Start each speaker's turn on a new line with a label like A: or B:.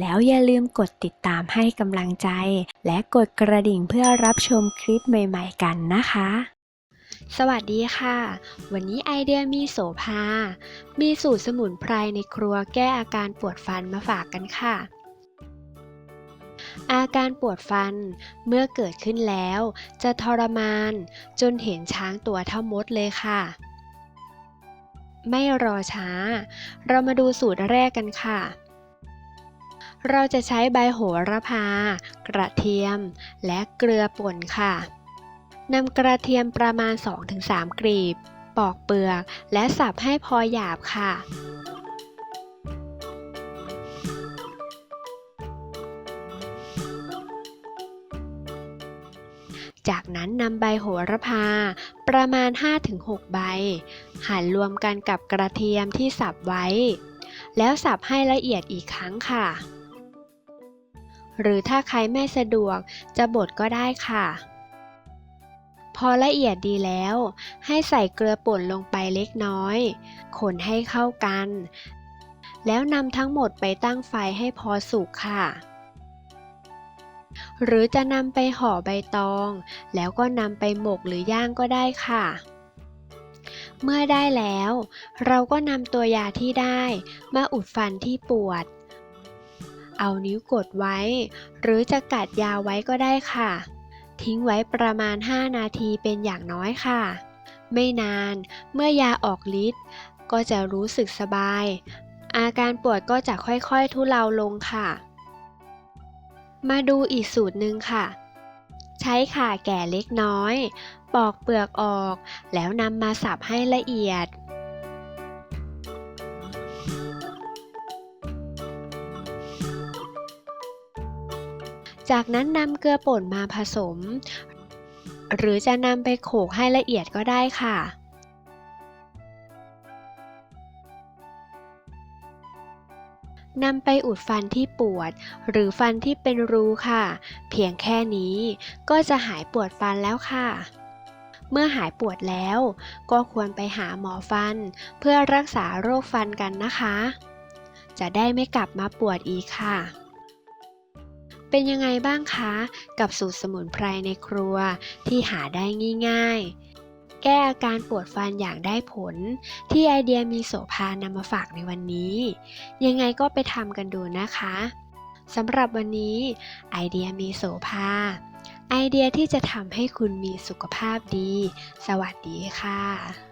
A: แล้วอย่าลืมกดติดตามให้กำลังใจ และกดกระดิ่งเพื่อรับชมคลิปใหม่ๆกันนะคะ สวัสดีค่ะ วันนี้ไอเดียมีโสภา มีสูตรสมุนไพรในครัวแก้อาการปวดฟันมาฝากกันค่ะอาการปวดฟันเมื่อเกิดขึ้นแล้ว จะทรมาน จนเห็นช้างตัวเท่ามดเลยค่ะ ไม่รอช้า เรามาดูสูตรแรกกันค่ะ เราจะใช้ใบโหระพา กระเทียม และเกลือป่นค่ะนำกระเทียมประมาณ 2-3 กลีบ ปอกเปลือกและสับให้พอหยาบค่ะ จากนั้นนำใบโหระพาประมาณ 5-6 ใบ หั่นรวมกันกับกระเทียมที่สับไว้ แล้วสับให้ละเอียดอีกครั้งค่ะ หรือถ้าใครไม่สะดวกจะบดก็ได้ค่ะ พอละเอียดดีแล้ว ให้ใส่เกลือป่นลงไปเล็กน้อย คนให้เข้ากัน แล้วนำทั้งหมดไปตั้งไฟให้พอสุกค่ะหรือจะนำไปห่อใบตอง แล้วก็นำไปหมกหรือย่างก็ได้ค่ะ เมื่อได้แล้ว เราก็นำตัวยาที่ได้ มาอุดฟันที่ปวด เอานิ้วกดไว้ หรือจะกัดยาวไว้ก็ได้ค่ะ ทิ้งไว้ประมาณ 5 นาทีเป็นอย่างน้อยค่ะ ไม่นานเมื่อยาออกฤทธิ์ก็จะรู้สึกสบาย อาการปวดก็จะค่อยๆทุเลาลงค่ะ มาดูอีกสูตรหนึ่งค่ะ ใช้ข่าแก่เล็กน้อย ปอกเปลือกออก แล้วนำมาสับให้ละเอียด จากนั้นนำเกลือป่นมาผสม หรือจะนำไปโขลกให้ละเอียดก็ได้ค่ะนำไปอุดฟันที่ปวด หรือฟันที่เป็นรูค่ะ เพียงแค่นี้ก็จะหายปวดฟันแล้วค่ะ เมื่อหายปวดแล้ว ก็ควรไปหาหมอฟัน เพื่อรักษาโรคฟันกันนะคะ จะได้ไม่กลับมาปวดอีกค่ะ เป็นยังไงบ้างคะ กับสูตรสมุนไพรในครัวที่หาได้ง่ายๆ แก้อาการปวดฟันอย่างได้ผล ที่ไอเดียมีโสภานำมาฝากในวันนี้ ยังไงก็ไปทำกันดูนะคะสำหรับวันนี้ไอเดียมีโสภา ไอเดียที่จะทำให้คุณมีสุขภาพดี สวัสดีค่ะ